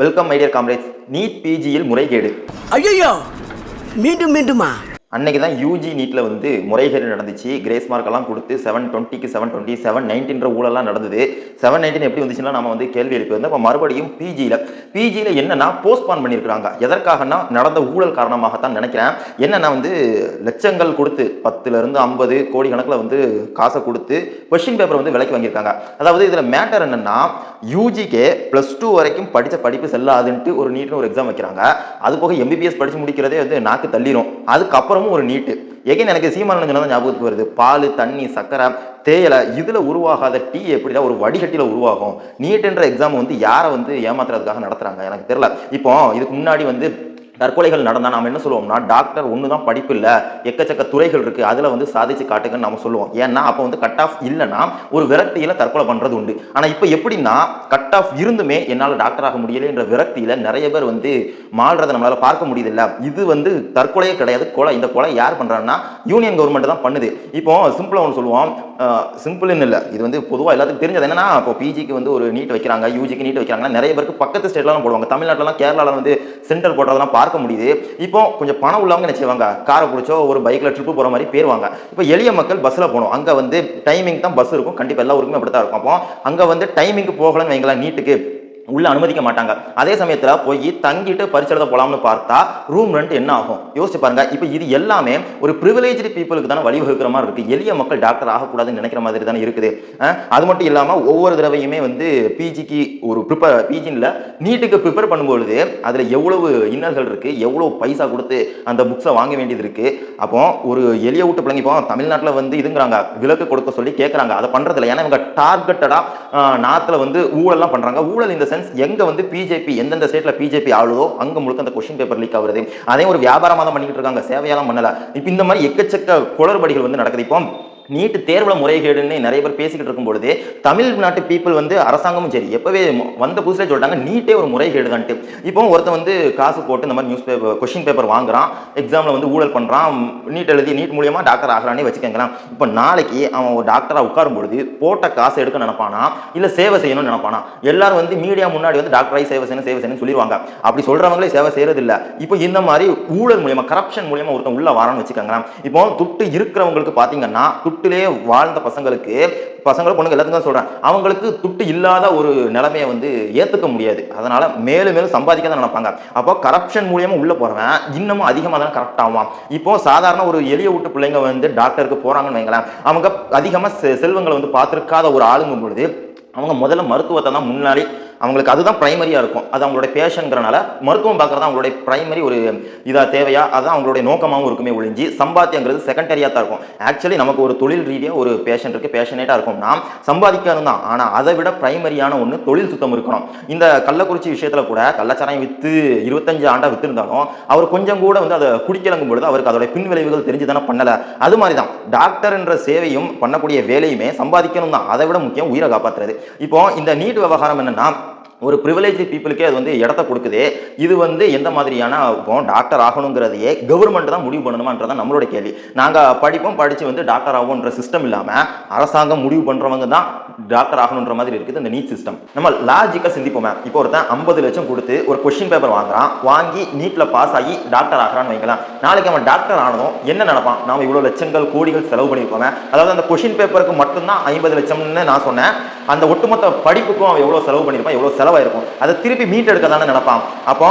Welcome my dear comrades NEET பிஜியில் முறைகேடு. ஐயோ மீண்டும் மீண்டுமா? அன்னைக்கு தான் யூஜி நீட்டில் வந்து முறைகேடு நடந்துச்சு. கிரேஸ் மார்க்கெல்லாம் கொடுத்து செவன் டுவெண்ட்டிக்கு செவன் டுவெண்ட்டி செவன் நைன்டீன்ற ஊழலாம் நடந்தது. செவன் நைன்டீன் எப்படி வந்துச்சுன்னா நம்ம வந்து கேள்வி எழுப்பி வந்து இப்போ மறுபடியும் பிஜியில் பிஜியில் என்னன்னா போஸ்ட்பான் பண்ணியிருக்காங்க எதற்காகனா நடந்த ஊழல் காரணமாகத்தான் நினைக்கிறேன். என்னென்னா வந்து லட்சங்கள் கொடுத்து பத்துலேருந்து ஐம்பது கோடி கணக்கில் வந்து காசை கொடுத்து கொஷின் பேப்பர் வந்து விலைக்கு வாங்கியிருக்காங்க. அதாவது இதில் மேட்டர் என்னென்னா யூஜிக்கே ப்ளஸ் டூ வரைக்கும் படித்த படிப்பு செல்லாதுன்ட்டு ஒரு நீட்னு ஒரு எக்ஸாம் வைக்கிறாங்க. அது போக எம்பிபிஎஸ் படித்து முடிக்கிறதே வந்து நாக்கு தள்ளிரும். அதுக்கப்புறமும் ஒரு நீட்டு. எகைன் எனக்கு சீமான சொன்னது ஞாபகத்துக்கு வருது. பால் தண்ணி சக்கரை தேயிலை இதில் உருவாகாத டீ எப்படிதான் ஒரு வடிகட்டியில் உருவாகும்? நீட்டுன்ற எக்ஸாம் வந்து யாரை வந்து ஏமாத்துறதுக்காக நடத்துகிறாங்க எனக்கு தெரியல. இப்போ இதுக்கு முன்னாடி வந்து தற்கொலைகள் நடந்தால் நாம் என்ன சொல்லுவோம்னா டாக்டர் ஒன்று தான் படிப்பு இல்லை எக்கச்சக்க துறைகள் இருக்குது அதில் வந்து சாதிச்சு காட்டுங்கன்னு நம்ம சொல்லுவோம். ஏன்னா அப்போ வந்து கட் ஆஃப் இல்லைன்னா ஒரு விரக்தியில் தற்கொலை பண்ணுறது உண்டு. ஆனால் இப்போ எப்படின்னா கட் ஆஃப் இருந்துமே என்னால் டாக்டர் ஆக முடியலைன்ற விரக்தியில் நிறைய பேர் வந்து மாறுறதை நம்மளால் பார்க்க முடியுதில்ல. இது வந்து தற்கொலையே கிடையாது. கொலை இந்த கொலை யார் பண்ணுறாங்கன்னா யூனியன் கவர்மெண்ட் தான் பண்ணுது. இப்போ சிம்பிளாக ஒன்று சொல்லுவோம். சிம்பிள்னு இல்லை. இது வந்து பொதுவாக எல்லாத்துக்கும் தெரிஞ்சது. என்னன்னா இப்போ பிஜிக்கு வந்து ஒரு நீட் வைக்கிறாங்க யூஜிக்கு நீட் வைக்கிறாங்கன்னா நிறைய பேருக்கு பக்கத்து ஸ்டேட்லாம் போடுவாங்க. தமிழ்நாட்டிலலாம் கேரளாவில் வந்து சென்ட்ரல் போடுறதெல்லாம் பார்க்க முடியுது. இப்போ கொஞ்சம் பணம் உள்ளவங்க என்ன செய்வாங்க? காரை பிடிச்சோ ஒரு பைக்கில் ட்ரிப்பு போகிற மாதிரி போயிருவாங்க. இப்போ எளிய மக்கள் பஸ்ஸில் போகணும். அங்கே வந்து டைமிங் தான் பஸ் இருக்கும். கண்டிப்பாக எல்லா ஊருக்குமே அப்படி தான் இருக்கும். அப்போ அங்கே வந்து டைமிங்க்கு போகலன்னு வைங்களேன் நீட்டுக்கு உள்ள அனுமதிக்க மாட்டாங்க. அதே சமயத்துல போய் தங்கிட்டு பரிசு எழுத போலாம்னு பார்த்தா ரூம் ரெண்ட் என்ன ஆகும்? யோசிச்சு பாருங்க. இப்போ இது எல்லாமே ஒரு ப்ரிவிலேஜ்டு பீப்புளுக்கு தானே வழிவகுக்கிற மாதிரி இருக்கு. எளிய மக்கள் டாக்டர் ஆகக்கூடாதுன்னு நினைக்கிற மாதிரி தானே இருக்குது. அது மட்டும் இல்லாம ஒவ்வொரு தடவையுமே வந்து பிஜிக்கு ஒரு ப்ரிப்பேர் பிஜின்ல நீட்டுக்கு ப்ரிப்பேர் பண்ணும்பொழுது அதுல எவ்வளவு இன்னல்கள் இருக்கு எவ்வளவு பைசா கொடுத்து அந்த புக்ஸை வாங்க வேண்டியது இருக்கு. அப்போ ஒரு எளிய வீட்டு பிள்ளைங்க இப்போ தமிழ்நாட்டில் வந்து இதுங்கிறாங்க. விலக்கு கொடுக்க சொல்லி கேட்குறாங்க அதை பண்றதில்ல. ஏன்னா இவங்க டார்கெட்டடா நாட்டில் வந்து ஊழல்லாம் பண்றாங்க. ஊழல் இந்த சென்ஸ் எங்க வந்து பிஜேபி எந்தெந்த ஸ்டேட்ல பிஜேபி ஆளுதோ அங்க முழுக்க அந்த கொஸ்டின் பேப்பர் லீக் ஆகுது அதே ஒரு வியாபாரமாக தான் பண்ணிக்கிட்டு இருக்காங்க. சேவையெல்லாம் பண்ணலை. இப்போ இந்த மாதிரி எக்கச்சக்க குளறுபடிகள் வந்து நடக்குது. இப்போ நீட்டு தேர்வில் முறைகேடுன்னு நிறைய பேர் பேசிக்கிட்டு இருக்கும் பொழுது தமிழ்நாட்டு பீப்புள் வந்து அரசாங்கமும் சரி எப்பவே வந்த புதுசில் சொல்லிட்டாங்க நீட்டே ஒரு முறைகேடு தான்ட்டு இப்போ ஒருத்தன் வந்து காசு போட்டு இந்த மாதிரி நியூஸ் பேப்பர் கொஷின் பேப்பர் வாங்குறான் எக்ஸாமில் வந்து ஊழல் பண்ணுறான் நீட் எழுதி நீட் மூலியமா டாக்டர் ஆகிறானே வச்சுக்கங்களேன். இப்போ நாளைக்கு அவன் ஒரு டாக்டராக உட்காரும் பொழுது போட்ட காசு எடுக்க நினைப்பானா? இல்லை சேவை செய்யணும்னு நினைப்பானா? எல்லாரும் வந்து மீடியா முன்னாடி வந்து டாக்டராகி சேவை செய்யணும் சேவை செய்யணும்னு சொல்லிடுவாங்க அப்படி சொல்றவங்களே சேவை செய்யறது இல்ல இப்போ இந்த மாதிரி ஊழல் மூலியமா கரப்ஷன் மூலியமா ஒருத்தன் உள்ள வரான்னு வச்சுக்கோங்களேன். இப்போ துட்டு இருக்கிறவங்களுக்கு பாத்தீங்கன்னா துட்டிலே வாழ்ந்த பசங்களுக்கு பசங்களை பொண்ணுங்க எல்லாத்துக்கும் தான் சொல்றேன். அவங்களுக்கு துட்டு இல்லாத ஒரு நிலைமையை வந்து ஏற்றுக்க முடியாது. அதனால் மேலும் மேலும் சம்பாதிக்க தான் நினைப்பாங்க. அப்போ கரப்ஷன் மூலியமாக உள்ளே போகிறவன் இன்னமும் அதிகமாக தான் கரெக்ட் ஆவான். இப்போ சாதாரண ஒரு எளிய வீட்டு பிள்ளைங்க வந்து டாக்டருக்கு போகிறாங்கன்னு வைங்களேன். அவங்க அதிகமாக செ- செல்வங்களை வந்து பார்த்துருக்காத ஒரு ஆளுங்கும் பொழுது அவங்க முதல்ல மருத்துவத்தை தான் முன்னாடி அவங்களுக்கு அதுதான் ப்ரைமரியாக இருக்கும். அது அவங்களுடைய பேஷனுங்கிறனால மருத்துவம் பார்க்குறது அவங்களுடைய ப்ரைமரி ஒரு இதாக தேவையா அதுதான் அவங்களுடைய நோக்கமாகவும் இருக்குமே ஒழிஞ்சு சம்பாத்தியங்கிறது செகண்டரியாக தான் இருக்கும். ஆக்சுவலி நமக்கு ஒரு தொழில் ரீதியாக ஒரு பேஷன் இருக்குது பேஷனேட்டாக இருக்கும்னா சம்பாதிக்கணும் தான் ஆனால் அதை விட ப்ரைமரியான ஒன்று தொழில் சுத்தம் இருக்கணும். இந்த கள்ளக்குறிச்சி விஷயத்தில் கூட கள்ளச்சாராயம் விற்று இருபத்தஞ்சு ஆண்டாக விற்றுருந்தாலும் அவர் கொஞ்சம் கூட வந்து அதை குடிக்கலங்கும் பொழுது அவருக்கு அதோட பின் விளைவுகள் தெரிஞ்சு தானே பண்ணலை. அது மாதிரி தான் டாக்டர் என்ற சேவையும் பண்ணக்கூடிய வேலையுமே சம்பாதிக்கணும் தான் அதை விட முக்கியம் உயிரை காப்பாற்றுறது இப்போ இந்த நீட் விவகாரம் என்னன்னா ஒரு ப்ரிவிலேஜ் பீப்புளுக்கே அது வந்து இடத்த கொடுக்குது. இது வந்து எந்த மாதிரியான இப்போ டாக்டர் ஆகணுங்கிறதையே கவர்மெண்ட் தான் முடிவு பண்ணணுமான்றதான் நம்மளோட கேள்வி. நாங்கள் படிப்போம் படித்து வந்து டாக்டர் ஆகும்ன்ற சிஸ்டம் இல்லாமல் அரசாங்கம் முடிவு பண்ணுறவங்க தான் டாக்டர் ஆகணுன்ற மாதிரி இருக்குது இந்த நீட் சிஸ்டம் நம்ம லாஜிக்காக சிந்திப்போமே. இப்போ ஒருத்தன் ஐம்பது லட்சம் கொடுத்து ஒரு கொஷின் பேப்பர் வாங்குறான் வாங்கி நீட்டில் பாஸ் ஆகி டாக்டர் ஆகிறான்னு வைக்கலாம் நாளைக்கு அவன் டாக்டர் ஆனதும் என்ன நினைப்பான் நாம் இவ்வளோ லட்சங்கள் கோடிகள் செலவு பண்ணியிருக்கோமே. அதாவது அந்த கொஷின் பேப்பருக்கு மட்டும்தான் ஐம்பது லட்சம்னு நான் சொன்னேன். அந்த ஒட்டுமொத்த படிப்புக்கும் அவன் எவ்வளோ செலவு பண்ணியிருப்பான் எவ்வளோ செலவாயிருக்கும். அதை திருப்பி மீட்டெடுக்க தானே நினைப்பான். அப்போ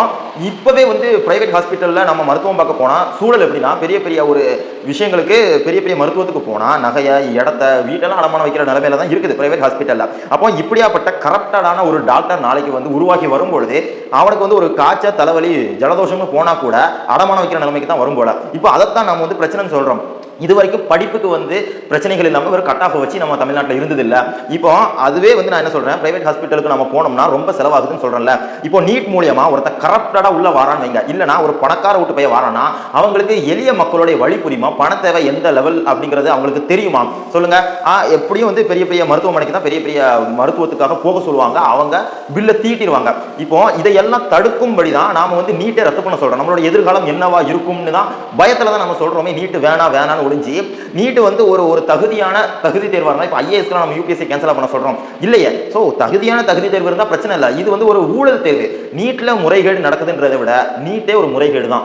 இப்போவே வந்து பிரைவேட் ஹாஸ்பிட்டலில் நம்ம மருத்துவம் பார்க்க போனால் சூழல் எப்படின்னா பெரிய பெரிய ஒரு விஷயங்களுக்கு பெரிய பெரிய மருத்துவத்துக்கு போனால் நகையை இடத்த வீட்டெல்லாம் அடமானம் வைக்கிற நிலைமையில தான் இருக்குது பிரைவேட் ஹாஸ்பிட்டலில் அப்போ இப்படியாப்பட்ட கரப்டடான ஒரு டாக்டர் நாளைக்கு வந்து உருவாகி வரும்பொழுது அவனுக்கு வந்து ஒரு காய்ச்சல் தலைவலி ஜலதோஷம்னு போனால் கூட அடமானம் வைக்கிற நிலைமைக்கு தான் வரும் போல. இப்போ அதைத்தான் நம்ம வந்து பிரச்சனைன்னு சொல்கிறோம் இது வரைக்கும் படிப்புக்கு வந்து பிரச்சனைகள் இல்லாமல் ஒரு கட் ஆஃப் வச்சு நம்ம தமிழ்நாட்டில் இருந்ததில்லை. இப்போ அதுவே வந்து நான் என்ன சொல்கிறேன் பிரைவேட் ஹாஸ்பிட்டலுக்கு நம்ம போனோம்னா ரொம்ப செலவாகுதுன்னு சொல்கிறேன்ல இப்போ நீட் மூலியமாக ஒருத்த கரப்டடாக உள்ள வாரான்னு வைங்க இல்லைனா ஒரு பணக்கார விட்டு போய் வரானா அவங்களுக்கு எளிய மக்களுடைய வழி புரியுமா பண தேவை எந்த லெவல் அப்படிங்கிறது அவங்களுக்கு தெரியுமா? சொல்லுங்கள் எப்படியும் வந்து பெரிய பெரிய மருத்துவமனைக்கு தான் பெரிய பெரிய மருத்துவத்துக்காக போக சொல்லுவாங்க. அவங்க பில்லை தீட்டிடுவாங்க. இப்போ இதையெல்லாம் தடுக்கும்படி தான் நாம் வந்து நீட்டை ரத்து பண்ண சொல்கிறோம் நம்மளோட எதிர்காலம் என்னவா இருக்கும்னு தான் பயத்தில் தான் நம்ம சொல்கிறோமே நீட்டு வேணாம் வேணாம்னு ஒழிஞ்சு நீட்டு வந்து ஒரு ஒரு தகுதியான தகுதி தேர்வாக இருந்தால் இப்போ ஐஏஎஸ்க்கு நம்ம யூபிஎஸ்சி கேன்சல் பண்ண சொல்கிறோம் இல்லையே. ஸோ தகுதியான தகுதி தேர்வு இருந்தால் பிரச்சனை இல்லை. இது வந்து ஒரு ஊழல் தேர்வு. நீட்டில் முறைகேடு நடக்குதுன்றதை விட நீட்டே ஒரு முறைகேடு தான்.